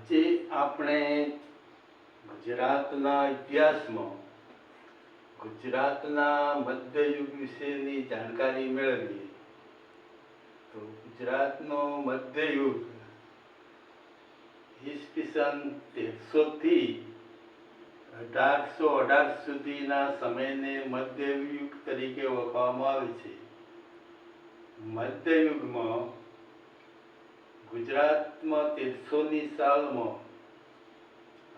આજે આપણે ગુજરાતના ઇતિહાસમાં ગુજરાતના મધ્યયુગ વિશેની જાણકારી મેળવીએ, તો ગુજરાતનો મધ્યયુગ ઈસવીસન તેરસોથી અઢારસો અઢાર સુધીના સમયને મધ્યયુગ તરીકે ઓળખવામાં આવે છે. મધ્યયુગમાં ગુજરાતમાં તેરસોની સાલમાં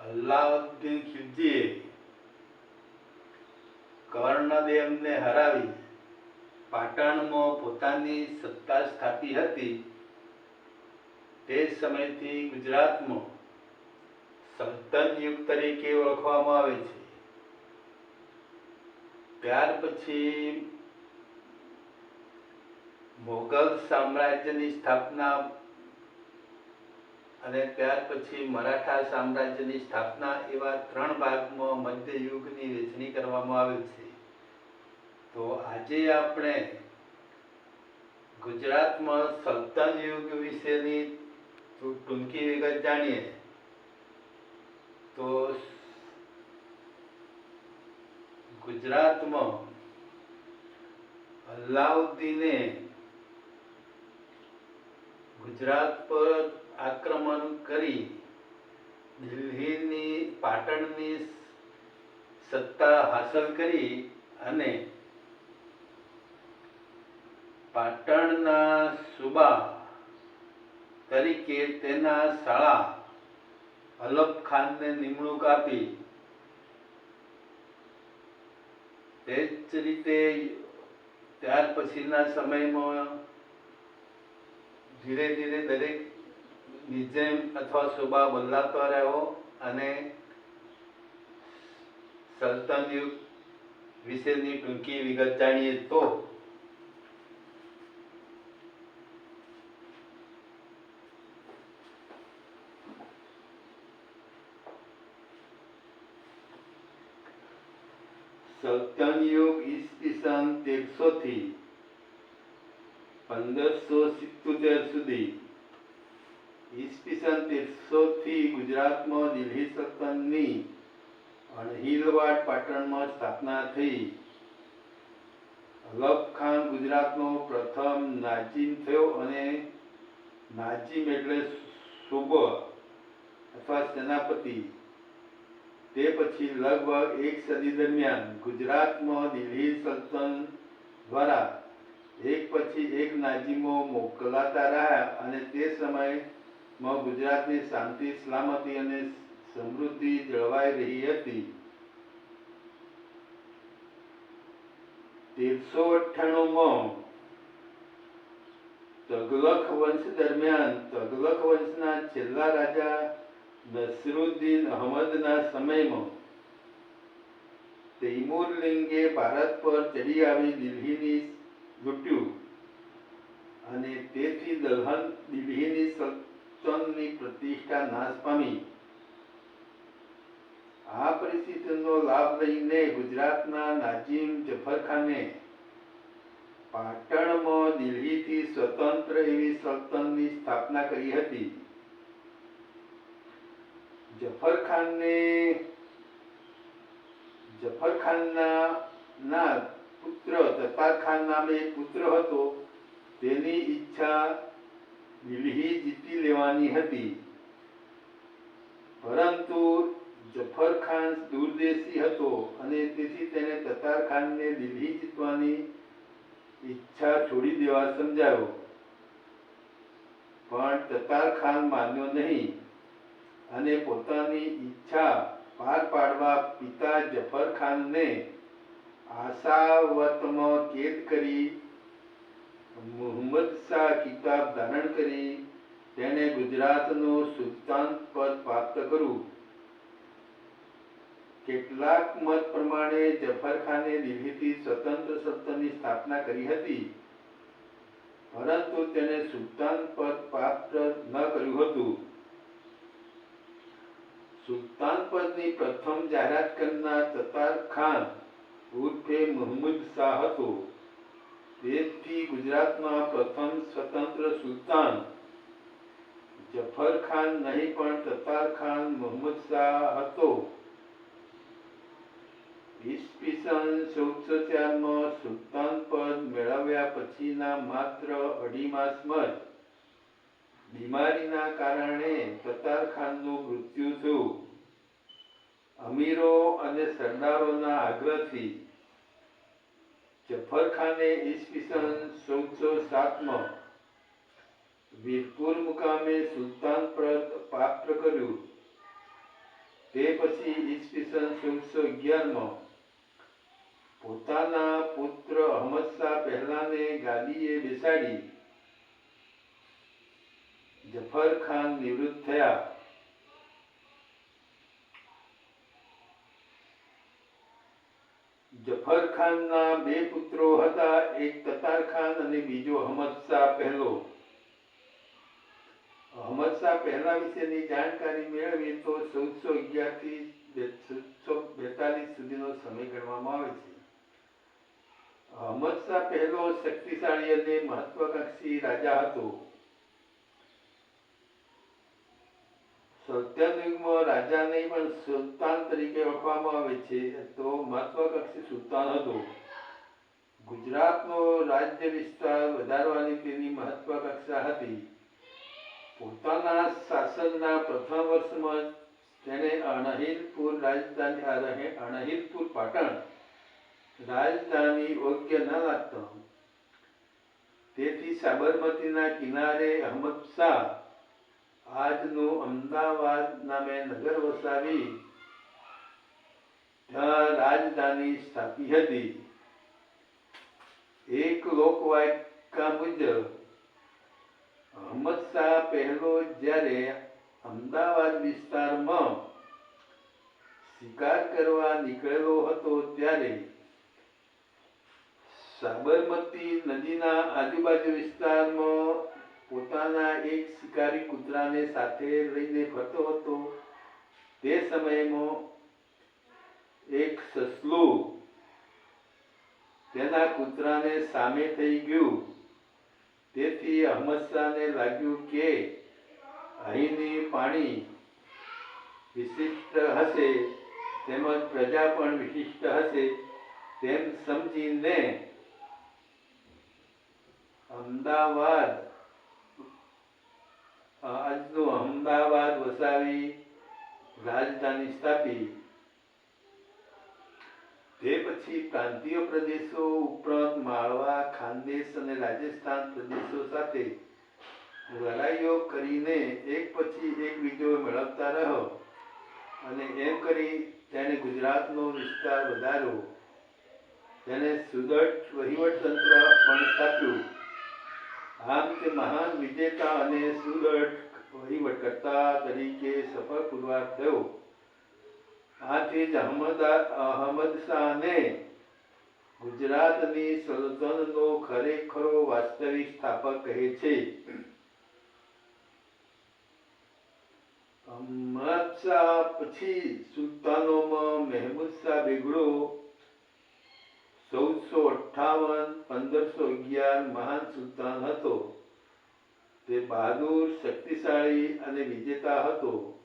અલ્લાઉદ્દીન ખિલજીએ કર્ણદેવને હરાવી પાટણમાં પોતાની સત્તા સ્થાપી હતી. તે સમયથી ગુજરાતમાં સલ્તન યુગ તરીકે ઓળખવામાં આવે છે. ત્યાર પછી મોગલ સામ્રાજ્યની સ્થાપના અને ત્યાર પછી મરાઠા સામ્રાજ્યની સ્થાપના એવા ત્રણ ભાગમાં મધ્યયુગની વહેંચણી કરવામાં આવી છે. તો આજે આપણે ગુજરાતમાં સલ્તન યુગ વિશેની ટૂંકી વિગત જાણીએ. તો ગુજરાતમાં અલ્લાઉદ્દીને ગુજરાત પર આક્રમણ કરી દિલ્હીની પાટણની સત્તા હાંસલ કરી અને પાટણના સુબા તરીકે તેના શાળા અલબ ખાનને નિમણૂક આપી. તે જ રીતે ત્યાર પછીના સમયમાં ધીરે ધીરે દરેક નિઝામ અથવા સુબા બદલાતો રહ્યો અને સલ્તન યુગ વિશેની ટૂંકી વિગત જાણીએ તો સલ્તન યુગ ઈસવીસન તેરસો થી પંદરસો સિત્તોતેર સુધી ઈસવીસન તેરસોથી ગુજરાતમાં દિલ્હી સલ્તનની અણહિલવાડ પાટણમાં સ્થાપના થઈ. અલબ ખાન ગુજરાતનો પ્રથમ નાજીમ થયો અને નાજીમ એટલે સુબહ અથવા સેનાપતિ. તે પછી લગભગ એક સદી દરમિયાન ગુજરાતમાં દિલ્હી સલ્તન દ્વારા એક પછી એક નાજીમો મોકલાતા રહ્યા અને તે સમયમાં ગુજરાતની શાંતિ, સલામતી અને સમૃદ્ધિ જળવાઈ રહી હતી. તેરસો અઠ્ઠાણુંમાં તગલખ વંશ દરમિયાન તગલખ વંશના છેલ્લા રાજા નસરુદ્દીન અહમદના સમયમાં તૈમુર લિંગે ભારત પર ચડી આવી દિલ્હીની લૂંટ્યું અને તેથી દલહન દિલ્હીની પ્રતિષ્ઠા નાશ પામી. આ પરિસ્થિતિનો લાભ લઈને ગુજરાતના નાજીમ જફરખાને પાટણમાં દિલ્હીથી સ્વતંત્ર એવી સલ્તનની સ્થાપના કરી હતી. જફરખાનને જફરખાનના ના પુત્ર તતારખાન નામે એક પુત્ર હતો. તેની ઈચ્છા દિલ્હી જીતી લેવાની હતી. પરંતુ જફર દૂરદેશી હતો અને તેથી તેને તતાર દિલ્હી જીતવાની ઈચ્છા છોડી દેવા સમજાયો. પણ તતાર માન્યો નહીં અને પોતાની ઈચ્છા પાર પાડવા પિતા જફર ખાનને આશાવતમાં કેદ કરી, મુહમ્મદ શાહ કિતાબ ધારણ કરી તેણે ગુજરાતનું સુલતાન પદ પ્રાપ્ત કર્યું. કેટલાક મત પ્રમાણે જફરખાને દિલ્હીથી સ્વતંત્ર સત્તાની સ્થાપના કરી હતી. પરંતુ તેને સુલતાન પદ પ્રાપ્ત ન કર્યું હતું. સુલતાન પદની પ્રથમ જાહેરાત કરનાર તતાર ખાન ઉર્ફે મુહમ્મદ શાહ હતો. તેથી ગુજરાતમાં પ્રથમ સ્વતંત્ર સુલતાન જફર ખાન નહીં, પણ તતાર ખાન મોહમ્મદ શાહ હતો. ઈસવીસન ચૌદસો ચારમાં સુલતાન પદ મેળવ્યા પછીના માત્ર અઢી માસમાં જ બીમારીના કારણે તતાર ખાનનું મૃત્યુ થયું. અમીરો અને સરદારોના આગ્રહથી જફર ખાને ઈસવીસન ચૌદસો સાતમાં વીરપુર મુકામે સુલતાન પ્રાપ્ત કર્યું તે પછી ઈસવીસન સોળસો અગિયારમાં પોતાના પુત્ર અહમદ શાહ પહેલાને ગાદીએ બેસાડી. જફર ખાન નિવૃત્ત થયા. જફર ખાનના બે પુત્રો હતા, એક તતાર ખાન અને બીજો અહમદ શાહ પહેલો. અહમદ પહેલા વિશેની જાણકારી મેળવીએ તો ચૌદસો અગિયારથી ચૌદસો બેતાલીસ સુધીનો સમય ગણવામાં આવે છે. અહમદ શાહ પહેલો શક્તિશાળી અને મહત્વાકાંક્ષી રાજા હતો. સુલતાન યુગમાં રાજાને પણ સુલતાન તરીકે ઓળખવામાં આવે છે. તો મહત્વાકાંક્ષી સુલતાન હતો. ગુજરાતનો રાજ્ય વિસ્તાર વધારવાની તેની મહત્વાકાંક્ષા હતી. પોતાના શાસનના પ્રથમ વર્ષમાં તેને અણહિલપુર રાજધાની અણહિલપુર પાટણ રાજધાની યોગ્ય ન લાગતો. તેથી સાબરમતીના કિનારે અહમદ શાહ આજનું અમદાવાદ નામે નગર વસાવી ત્યાં રાજધાની સ્થાપી હતી. એક લોકવાયકા મુજબ અહમદ શાહ પહેલો જ્યારે અમદાવાદ વિસ્તારમાં શિકાર કરવા નીકળેલો હતો ત્યારે સાબરમતી નદીના આજુબાજુ વિસ્તારમાં પોતાના એક શિકારી કૂતરાને સાથે લઈને ફરતો હતો. તે સમયમાં એક સસલું તેના કૂતરાને સામે થઈ ગયું. તેથી અહમદ લાગ્યું કે અહીંની પાણી વિશિષ્ટ હશે, તેમજ પ્રજા પણ વિશિષ્ટ હશે તેમ સમજીને અમદાવાદ આજનું અમદાવાદ વસાવી રાજધાની સ્થાપી. તે પછી પ્રાંતીય પ્રદેશો ઉપરાંત માળવા, ખાનદેશ અને રાજસ્થાન પ્રદેશો સાથે લડાઈઓ કરીને એક પછી એક બીજો મેળવતા રહ્યો અને એમ કરી તેણે ગુજરાતનો વિસ્તાર વધાર્યો. તેને સુદૃઢ વહીવટતંત્ર પણ સ્થાપ્યું. આમ તે મહાન વિજેતા અને સુદૃઢ વહીવટકર્તા તરીકે સફળ પુરવાર થયો. આથી જ અહમદ શાહને ગુજરાતની સલ્તનતનો ખરેખરો વાસ્તવિક સ્થાપક કહે છે. અહમદ શાહ પછી સુલતાનોમાં મહેમૂદ શાહ બેગડો ચૌદસો અઠ્ઠાવન પંદરસો અગિયાર મહાન સુલતાન હતો. તે બહાદુર, શક્તિશાળી અને વિજેતા હતો.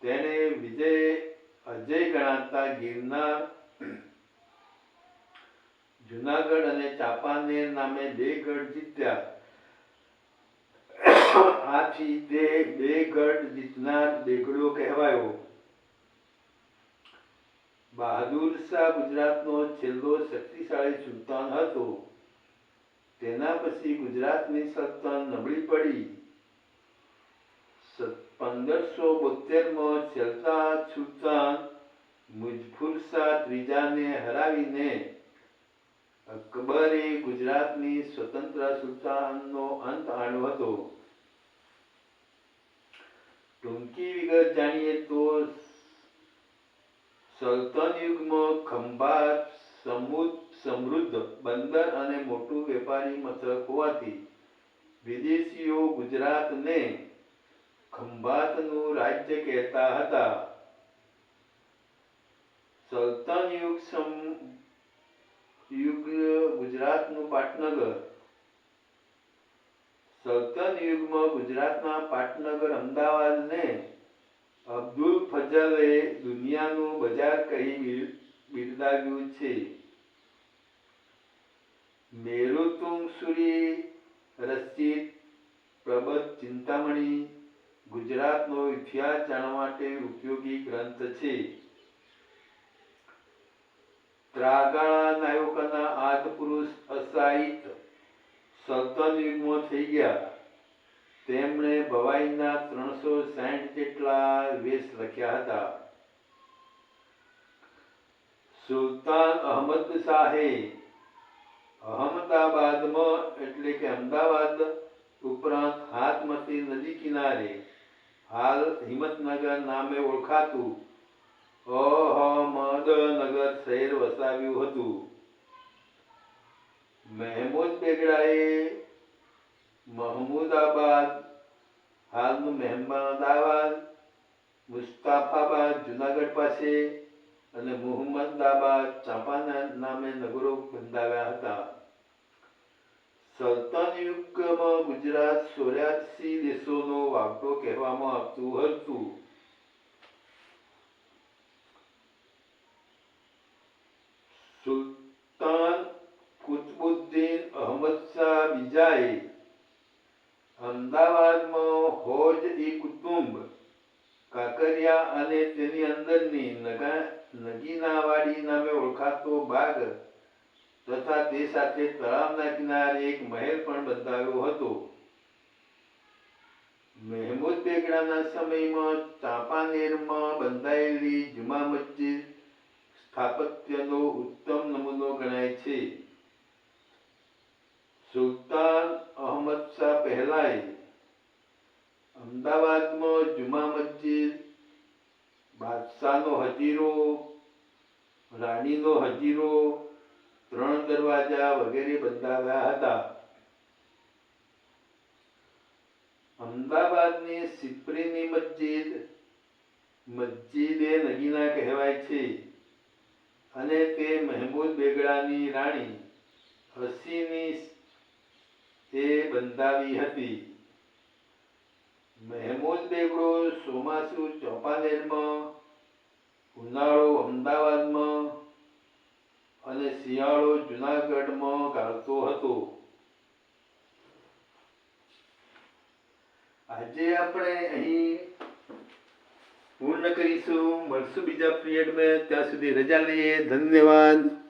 તેણે વિજય અજય ગણાતા ગિરનાર, જુનાગઢ અને ચાંપાનેર નામે બે ગઢ જીત્યા. આથી તે બે ગઢ જીતનાર દેગડો કહેવાયો. બહાદુર શાહ ગુજરાતનો છેલ્લો શક્તિશાળી સુલતાન હતો. તેના પછી ગુજરાતની સલ્તન નબળી પડી. પંદરસો બોતેરમાં છેલ્લા સુલતાન મુજફુર શાહ ત્રીજાને હરાવીને અકબરે ગુજરાતની સ્વતંત્ર સુલતાનનો અંત આણ્યો હતો. ટૂંકી વિગત જાણીએ તો સલ્તન યુગમાં ખંભાત સમૃદ્ધ સમૃદ્ધ, બંદર અને મોટું વેપારી મથક હોવાથી વિદેશીઓ ગુજરાતને ખંભાતનું રાજ્ય કહેતા હતા. સલ્તન યુગ સમ, યુગ ગુજરાતનું પાટનગર. સલ્તન યુગમાં ગુજરાતના પાટનગર અમદાવાદને અબ્દુલ ફજલે દુનિયાનું બજાર કહી બિર- બિરદાવ્યું છે. મેરુતુંગ સુરી રસિદ પ્રબત ચિંતામણી ગુજરાતનો ઇતિહાસ જાણવા માટે ઉપયોગી ગ્રંથ છે. ત્રાગાળા નાયકોના આદપુરુષ અસાહિત સંતન યુગમાં થઈ ગયા. તેમણે ભવાઈના ત્રણસો સાઠ જેટલા વેશ લખ્યા હતા. સુલતાન અહમદ શાહે અહમદાબાદમાં, એટલે કે અમદાવાદ ઉપરાંત હાથમતી નદી કિનારે હાલ હિંમતનગર નામે ઓળખાતું અહમદનગર શહેર વસાવ્યું હતું. મહેમૂદ બેગડાએ મહમૂદાબાદ, હાલનું મહેમદાબાદ, મુસ્તાફાબાદ, જુનાગઢ પાસે અને મોહમ્મદાબાદ, ચાંપાના નામે નગરો બંધાવ્યા હતા. સલ્તન યુગમાં ગુજરાત સોર્યાસી દેશોનો વાપરો કહેવામાં આવતું હતું. સુલતાન કુતબુદ્દીન અહમદ શાહ બીજાએ અમદાવાદમાં હોજ ઈ કુટુંબ, કાકરિયા અને તેની અંદરની નગા, નગીનાવાડી નામે ઓળખાતો ભાગ તથા તે સાથે તળાવના કિનારે એક મહેલ પણ બંધાવ્યો હતો. મહેમૂદ બેગડાના સમયમાં ચાંપાનેરમાં બંધાયેલી જુમા મસ્જિદ સ્થાપત્યનો ઉત્તમ નમૂનો ગણાય છે. સુલતાન અહમદ શાહ પહેલાએ અમદાવાદમાં જુમા મસ્જિદ, બાદશાહનો હજીરો, રાણીનો હજીરો ત્રણ દરવાજા વગેરે બંધાવ્યા હતા. અમદાવાદની સિપ્રીની મસ્જિદ, મસ્જિદે નગીના કહેવાય છે અને તે મહેમૂદ બેગડાની રાણી હસીની એ બંધાવી હતી. મહેમૂદ બેગડો ચોમાસુ ચોપાનેરમાં, ઉનાળો અમદાવાદમાં અને શિયાળો જુનાગઢમાં ગાળતો હતો. આજે આપણે અહીં પૂર્ણ કરીશું. મળશું બીજા પીરિયડમાં ત્યાં સુધી રજા લઈએ. ધન્યવાદ.